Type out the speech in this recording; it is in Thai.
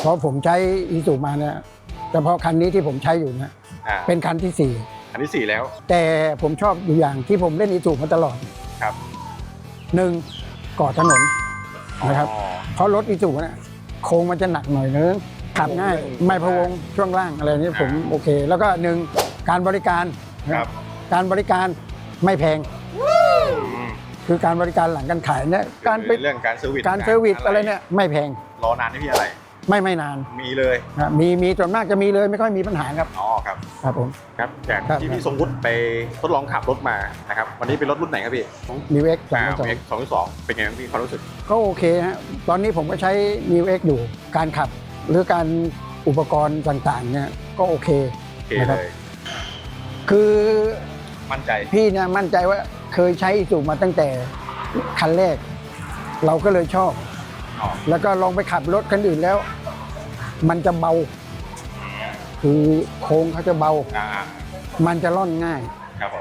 เพราะผมใช้อีซูมาเนี่ยเฉพาะคันนี้ที่ผมใช้อยู่เนี่ยอ่าเป็นคันที่สี่อันที่สี่แล้ว แต่ผมชอบอยู่อย่างที่ผมเล่นอีซูมาตลอดครับ หนึ่งเกาะถนนนะครับ อ๋อ เพราะรถอีซูเนี่ยโค้งมันจะหนักหน่อยนึงขับง่ายโอ้โหไม่พะวงช่วงล่างอะไรนี่ผมอ่าโอเค แล้วก็หนึ่งการบริการครับ การบริการไม่แพงอืมคือการบริการหลังการขายเนี่ยการไปเรื่องการเซอร์วิสการเซอร์วิสอะไรเนี่ยไม่แพง รอนานที่พี่อะไร ไม่ไม่นานมีเลยนะมีมีส่วนมากจะมีเลยไม่ค่อยมีปัญหาครับอ๋อครับครับผม ครับจากครับ ที่พี่ทรงวุฒิไปทดลองขับรถมานะครับวันนี้เป็นรถรุ่นไหนครับพี่นิวเอ็กสองอ่าสองเอ็กสองสองเป็นไงบ้างพี่ความรู้สึกก็โอเคฮะตอนนี้ผมก็ใช้นิวเอ็กอยู่การขับ หรือการอุปกรณ์ต่างๆเนี่ยก็โอเค โอเคนะครับ เลยคือมั่นใจพี่เนี่ยมั่นใจว่าเคยใช้อีซูมาตั้งแต่คันแรก เราก็เลยชอบ อ๋อแล้วก็ลองไปขับรถคันอื่นแล้ว มันจะเบา คือโค้งเขาจะเบา อ่ามันจะล่อนง่าย ครับผม